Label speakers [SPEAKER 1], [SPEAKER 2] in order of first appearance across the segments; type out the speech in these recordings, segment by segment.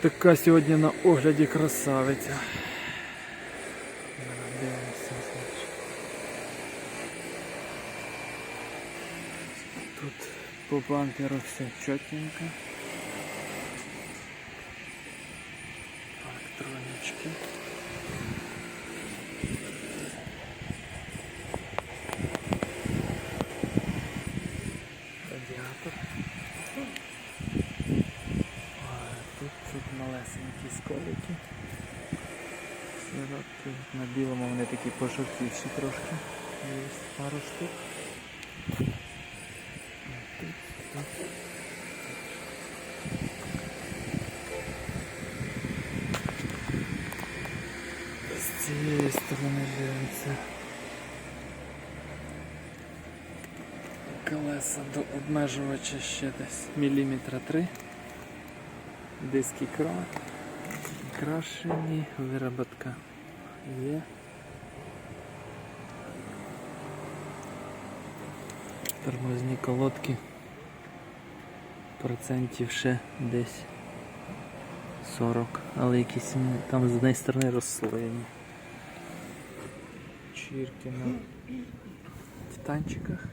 [SPEAKER 1] Така сьогодні на огляді красавиця. Тут по бамперу все чотенько. Парктронички. Радіатор. А, Тут, тут малесенькі сколики. Сиропки. На білому вони такі пожовтівші трошки. Є пару штук. Тут, тут. Колеса до обмежувача ще десь міліметра три. Диски кра. Крашені, вироботка є. Тормозні колодки. Процентів ще десь 40, але якісь там з однієї сторони розслоєні. Чірки на титанчиках.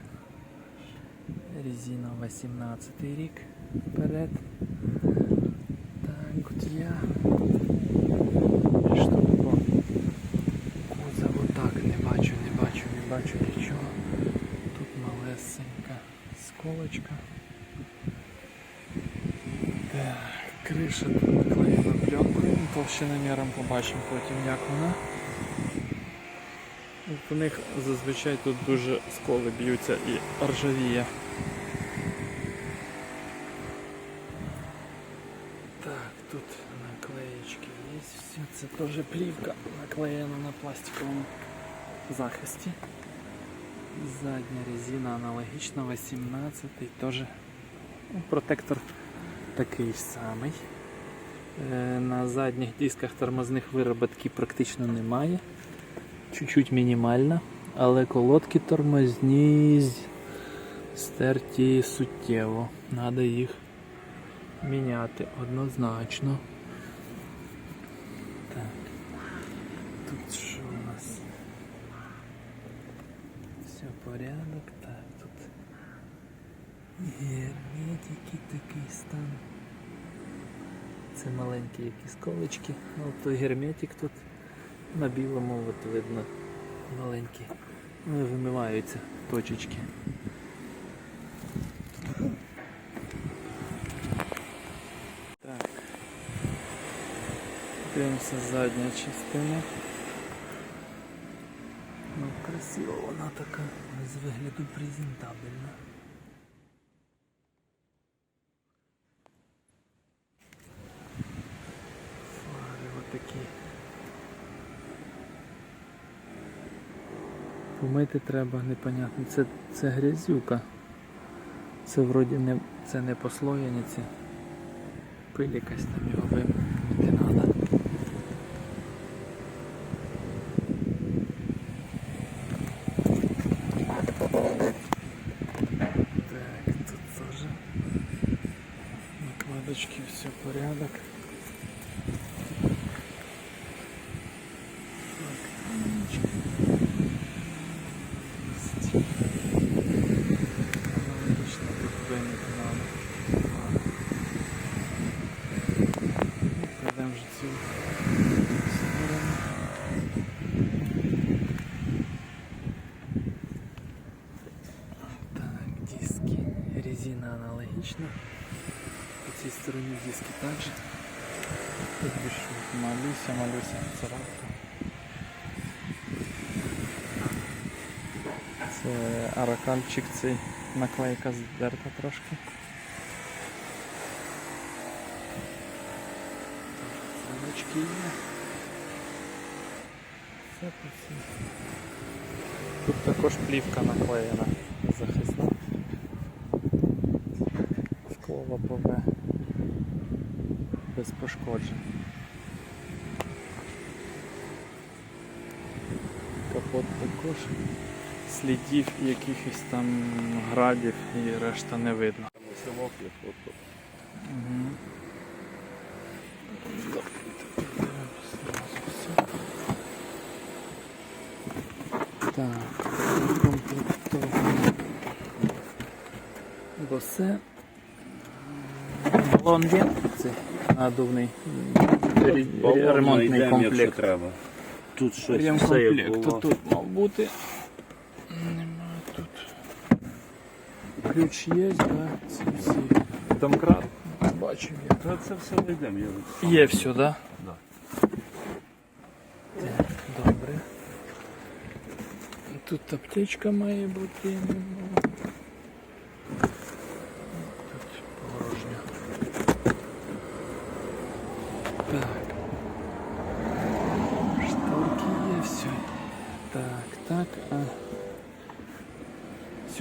[SPEAKER 1] Резина 18 рік вперед. Так, от я. Що по кузову так не бачу, не бачу, не бачу нічого. Тут малесенька сколочка. Так, криша тут наклеєна пленкою. Толщиноміром побачимо потім як вона. У них зазвичай тут дуже сколи б'ються і ржавіє. Так, тут наклеєчки є. Все це теж плівка наклеєна на пластиковому захисті. Задня резина аналогічна, 18 теж ну, протектор такий самий. Е, На задніх дисках тормозних вироботки практично немає. Чуть-чуть мінімальна, але колодки тормозні стерті суттєво. Треба їх міняти однозначно. Так. Тут що у нас? Все порядок. Так, тут герметики такий стан. Це маленькі якісь колечки. От той герметик тут на білому от видно маленькі. Вони вимиваються точечки. Так. Дивимося задня частина. Ну, красиво вона така, з вигляду презентабельна. Фари отакі. Помити треба, непонятно. Це, це грязюка. Це вроді не, це не послоєні ці. Пиль якась там його вимити треба. Так, тут теж накладочки, все порядок. Так, тонечки. Аналогично тут вимити надо. Пройдемо вже цю сторону. Так, диски. Резина аналогічна. По цій стороні диски також. Тут більше малюся, малюся, царапка. Це цей наклейка здерта трошки. Стрілочки є. Все по. Тут також плівка наклеєна захисна. Скло лобове без пошкоджень. Капот також. Слідів якихось там градів і решта не видно. Угу. Так, комплектований. Босе. Балон є. Це надувний ремонтний комплект.
[SPEAKER 2] Тут щось все як було.
[SPEAKER 1] Тут мав бути. Нема тут. Ключ є, да? Ці всі. Домкрат. Бачив я.
[SPEAKER 2] Та це все знайдемо. Я...
[SPEAKER 1] Є все, да?
[SPEAKER 2] Да.
[SPEAKER 1] Так, добре. Тут аптечка має бути.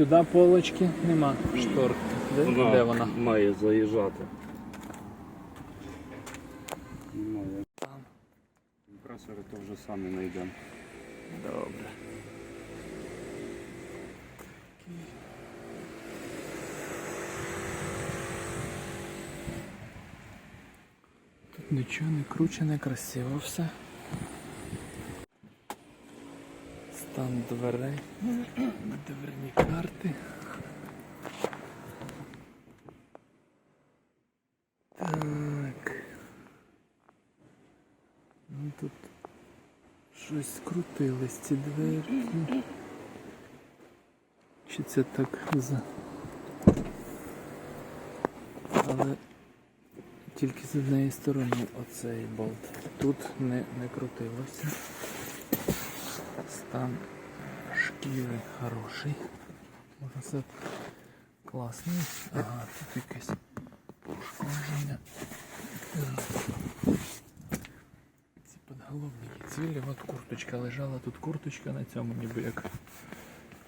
[SPEAKER 1] Сюди полочки нема шторки. Де, Де вона?
[SPEAKER 2] має заїжджати. Немає. Компресори то вже самі знайдемо.
[SPEAKER 1] Добре. Тут нічого не кручене, красиво все. Стан дверей. Дверні карти. Так. Ну тут Щось скрутились ці двері. Чи це так за. Але тільки з однієї сторони оцей болт. Тут не, не крутилося. Стан шкіри хороший. Це класний. Ага, тут якесь пошкодження. Ці подголовники цілі. от курточка лежала, тут курточка на цьому ніби як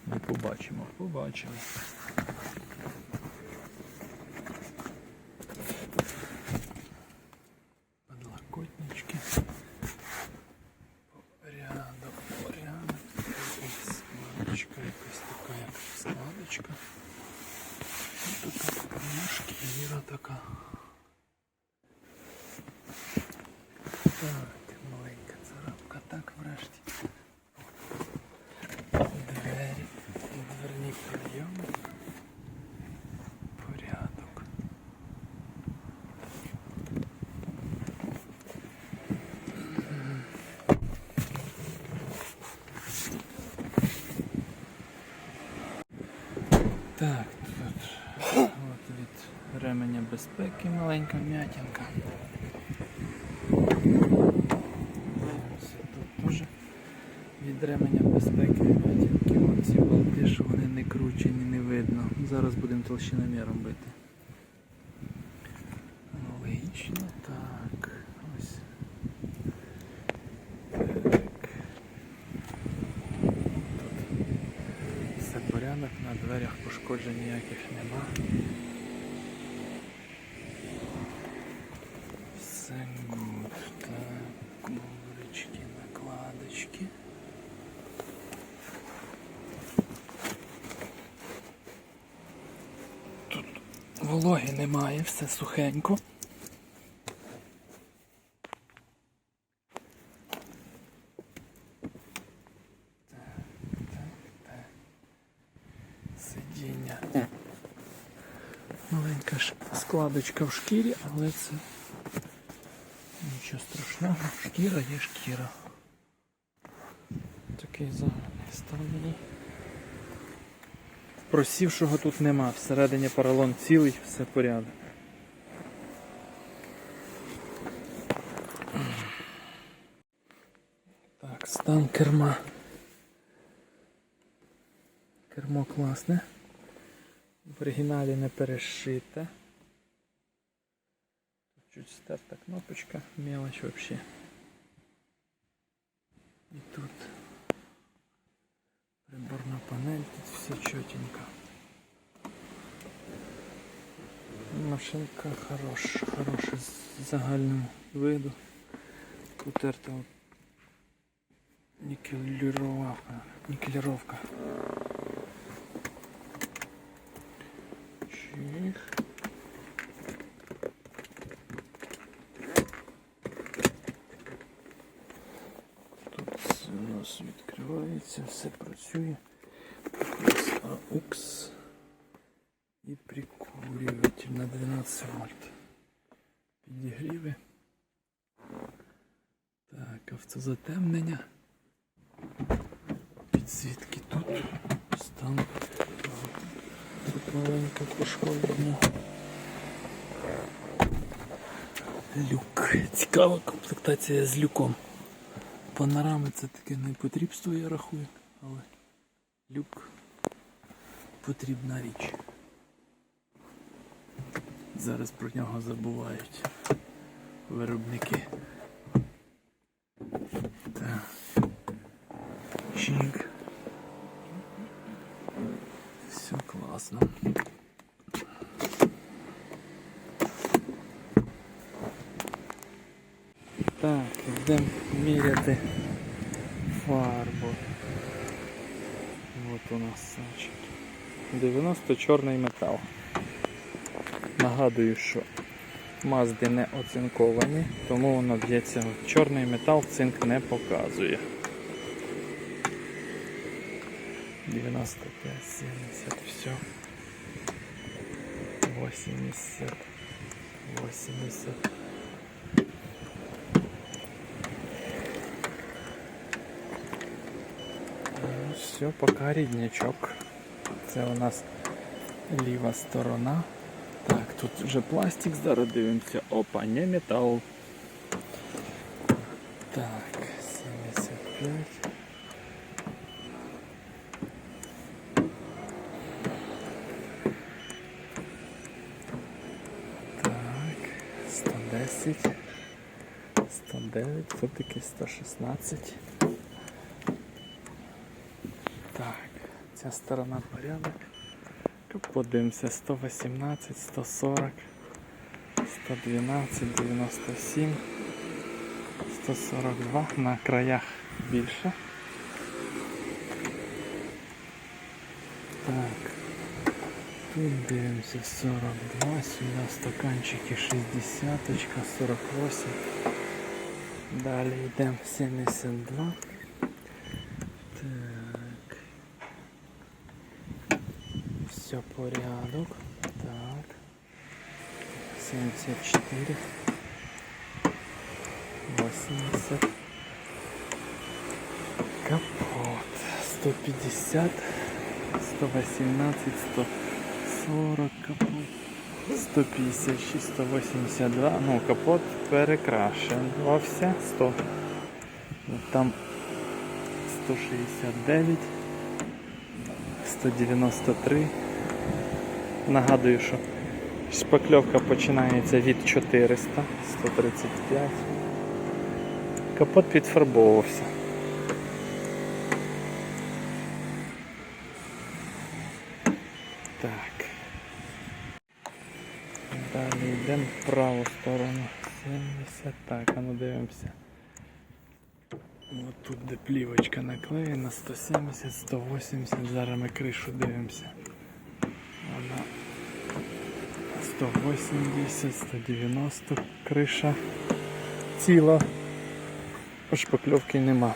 [SPEAKER 1] не побачимо. Побачили. Подлокотнички. Порядок, порядок. Якась складочка, якась така як складочка. Тут така шкіра така. Так, маленька царапка, так врешті. Двері, дверні прийоми. Порядок. Так, тут от від ременя безпеки маленька м'ятінка. Ось Тут теж від ременя безпеки оці болти, що вони не кручені, не видно. Зараз будемо толщиноміром бити. Аналогічно, так. Ось. Так. Тут все порядок, на дверях пошкоджень ніяких нема. Все гуд. Так, коврички, накладочки. Тут вологи все сухенько. Сидіння. Маленька складочка в шкірі, але це нічого страшного. Шкіра є шкіра. Такий загальний стан. Просівшого тут нема. Всередині поролон цілий, все порядок. Так, стан керма. Кермо класне. В оригіналі не перешите. Тут чуть стерта кнопочка, мелочь вообще. І тут приборна панель, тут все чотенько. Машинка хороша, хороша з загального виду. Утерта Никелировка. Никелировка. Чих. Тут у нас відкривається, все працює. Аукс і прикурюватель на 12 вольт. Підігріви. Так, автозатемнення. Підсвітки тут. Стан. Тут маленьке пошкодження. Люк. Цікава комплектація з люком. Панорами це таке непотрібство, я рахую, але люк потрібна річ. Зараз про нього забувають виробники. Так. Чик. Все класно. Так, йдемо міряти фарбу. От у нас значить. 90 чорний метал. Нагадую, що мазди не оцинковані, тому воно б'ється. Чорний метал цинк не показує. 95, 70, все. 80, 80. Все, поки ріднячок. Це у нас ліва сторона. Так, тут вже пластик, зараз дивимося. Опа, не метал. Так, 75. Так, 110. 109, все-таки 116. Так, ця сторона порядок. Подивимося 118, 140, 112, 97, 142 на краях більше. Так. Тут дивимося 42, сюди стаканчики 60, 48. Далі йдемо 72. Порядок. Так. 74. 80. Капот. 150. 118, 140 капот. 156, 182. Ну, капот перекрашувався. 100. От Там 169. 193. Нагадую, що шпакльовка починається від 400, 135. Капот підфарбовувався. Так. Далі йдемо в праву сторону. 70. Так, а ну дивимося. От тут де плівочка наклеєна, 170, 180, зараз ми кришу дивимося. Вона 180, 190 криша. Ціла. Шпакльовки нема.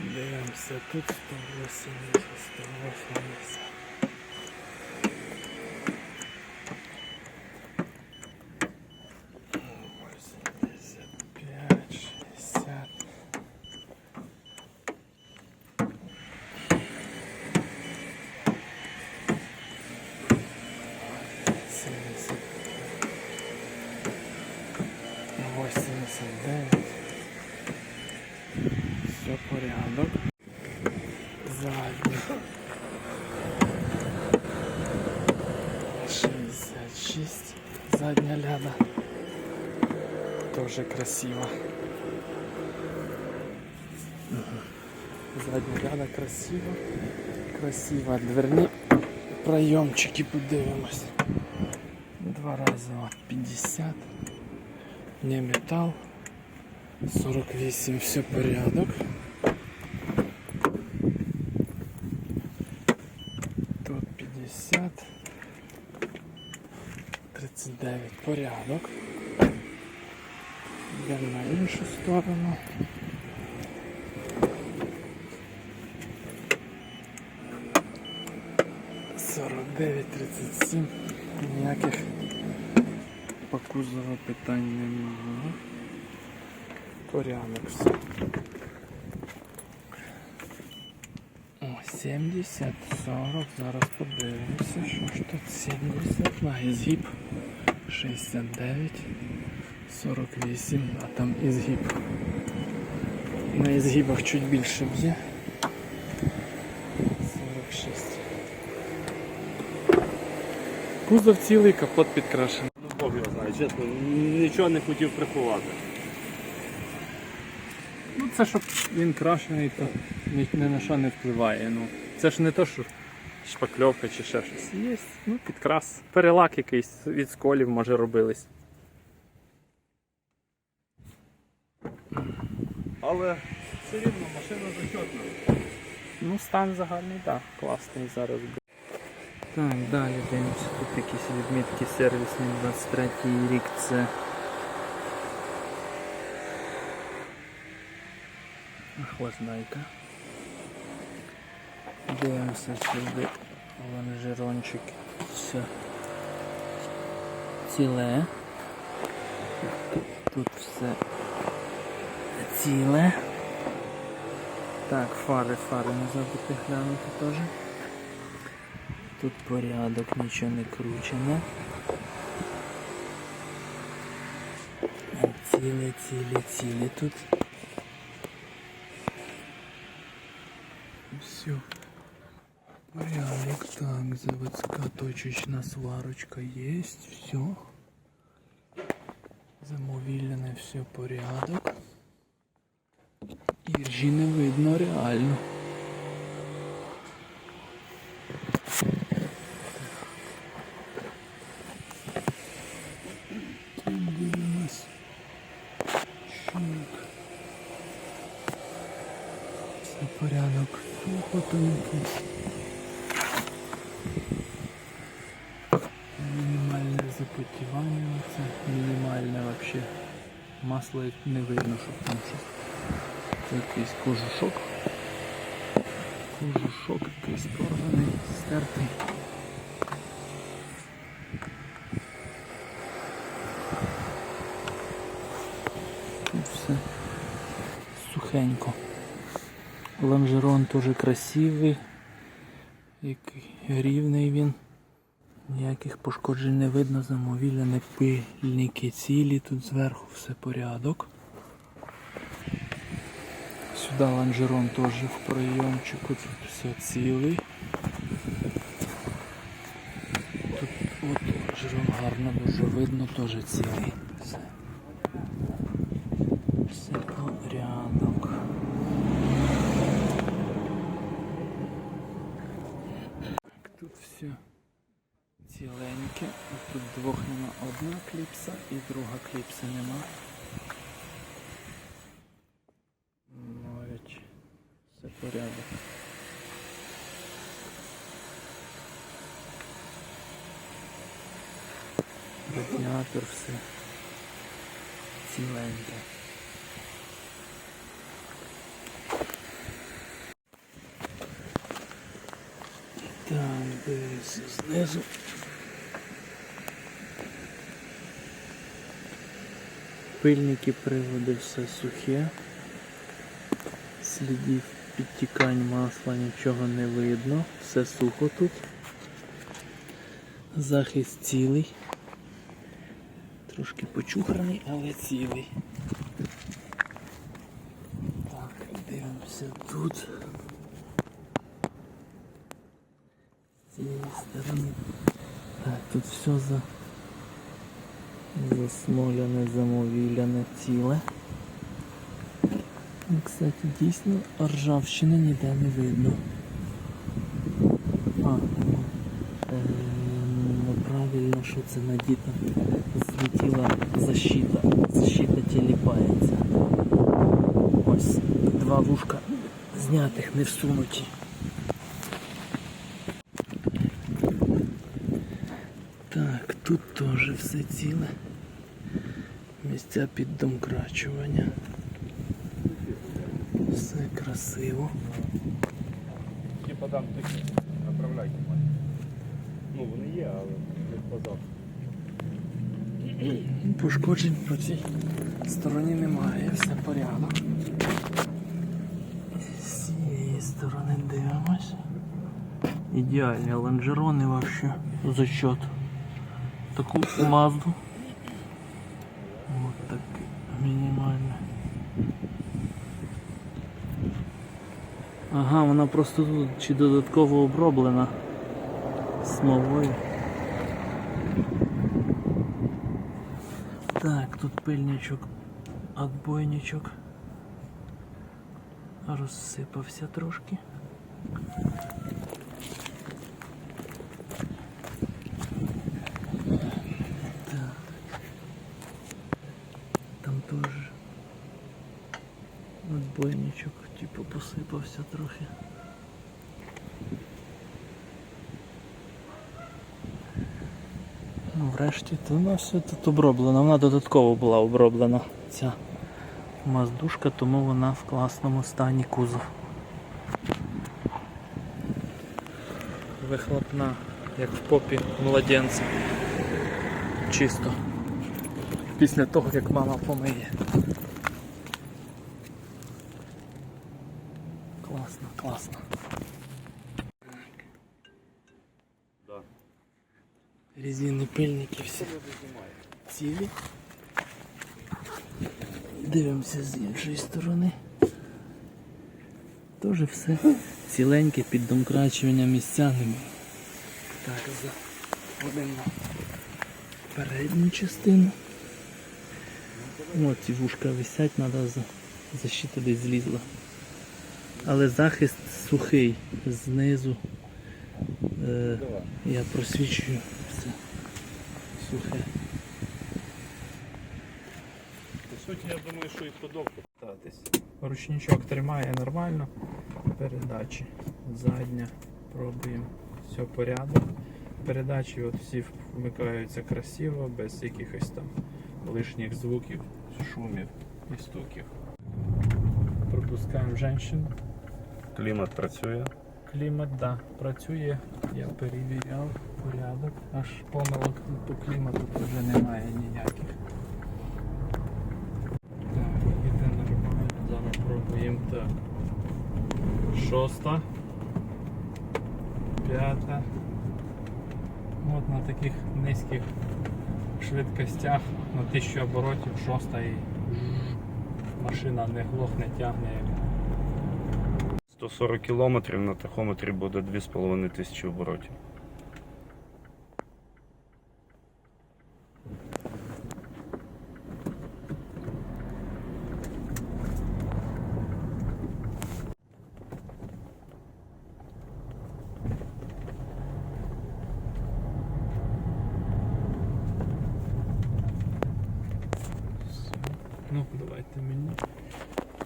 [SPEAKER 1] Дивимося, тут 180, 180. Задня ляда. Тоже красиво. Задня ляда красиво. Красиво. Дверні пройомчики подивимось. Два рази от 50. Не метал. 48, все порядок. Порядок. Йдемо на іншу сторону. Сорок дев'ять тридцять сім. Ніяких по кузову питань немає. Порядок все. О, 70, 40, зараз подивимося, що ж тут 70, на ізгіб 69, 48, а там ізгіб. На ізгібах чуть більше б'є. 46. Кузов цілий, капот підкрашений.
[SPEAKER 2] Ну, Бог його знає, чесно, нічого не хотів приховати.
[SPEAKER 1] Ну це щоб він крашений, то ні, ні на що не впливає. Ну, це ж не то, що шпакльовка чи ще щось. Є, ну, підкрас. Перелак якийсь від сколів може робились.
[SPEAKER 2] Але все рівно машина зачетна.
[SPEAKER 1] Ну, стан загальний, так, класний зараз був. Так, далі дивимося, тут якісь відмітки сервісні 23 рік це. Охлаждайка. Дивимося сюди лонжерончик. Все. Ціле. Тут все ціле. Так, фари, фари не забути глянути теж. Тут порядок, нічого не кручене. Цілі, цілі, цілі тут. Все. Заводська точечна сварочка есть. Все. Замовілене все порядок. Іржі не видно реально. Тут дивимось. Щук. Все порядок. Сухотонький. Мінімальне запотівання. Це мінімальне вообще. Масло не видно, щоб там щось. Якийсь кожушок. Кожушок якийсь порваний, стертий. Тут все сухенько. Лонжерон теж красивий, який рівний він. Ніяких пошкоджень не видно, замовілля не пильники цілі, тут зверху все порядок. Сюди лонжерон теж в прийомчику, тут все цілий. Тут от лонжерон гарно дуже видно, теж цілий. Все. Все порядок. Так, тут все ціленьке. А Тут двох нема одна кліпса і друга кліпси нема. Навіть все порядок. Радіатор все ціленьке. Так, дивіться знизу. Пильники приводи все сухе. Слідів підтікань масла нічого не видно. Все сухо тут. Захист цілий. Трошки почуханий, але цілий. Так, дивимося тут. З цієї сторони. Так, тут все за... засмоляне, замовіляне ціле. Кстати, дійсно ржавчини ніде не видно. А, е, неправильно, що це надіто. Злетіла защита. Защита тіліпається. Ось два вушка знятих, не всунуті. Так, тут теж все ціле. Місця під домкрачування. Все красиво.
[SPEAKER 2] Типа там такі направляйки мають. Ну вони є, але не базар.
[SPEAKER 1] Пошкоджень по цій стороні немає, все порядок. З цієї сторони дивимось. Ідеальні лонжерони вообще за счет таку мазду. Вот так мінімально. Ага, вона просто тут чи додатково оброблена смолою. Так, тут пильничок, отбойничок. Розсипався трошки. Так. Там теж отбойничок, типу, посипався трохи. Ну, врешті, то вона все тут оброблена. Вона додатково була оброблена ця маздушка, тому вона в класному стані кузов. Вихлопна, як в попі младенця. Чисто. Після того, як мама помиє. Пильники всі цілі. Дивимося з іншої сторони. Теж все ціленьке під домкрачування місця нема. Так, заходимо на передню частину. О, ці вушка висять, треба за защита десь злізла. Але захист сухий знизу. Е, я просвічую сухе.
[SPEAKER 2] По суті, я думаю, що і подобку питатись.
[SPEAKER 1] Ручничок тримає нормально. Передачі. Задня. Пробуємо. Все порядок. Передачі от всі вмикаються красиво, без якихось там лишніх звуків, шумів і стуків. Пропускаємо жінку.
[SPEAKER 2] Клімат працює.
[SPEAKER 1] Клімат, да, працює. Я перевіряв порядок. Аж помилок по клімату вже немає ніяких. Так, іде нормально. Зараз пробуємо так. Шоста. П'ята. От на таких низьких швидкостях на 1000 оборотів шоста і машина не глохне, тягне
[SPEAKER 2] 140 кілометрів на тахометрі буде 2,5 тисячі оборотів.
[SPEAKER 1] Ну, давайте мені.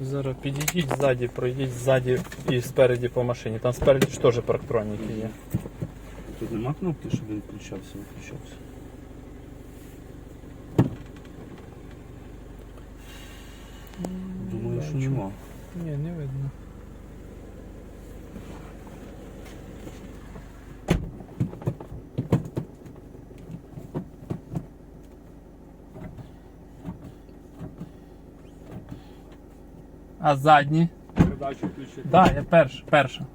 [SPEAKER 1] Зараз підійдіть ззаді, пройдіть ззаді і спереді по машині. Там спереді ж теж парктроніки є.
[SPEAKER 2] Тут нема кнопки, щоб він включався, виключався. Думаю, що нема.
[SPEAKER 1] Ні, не видно. А задні?
[SPEAKER 2] Передачу включити.
[SPEAKER 1] Так, да, я перша, перша.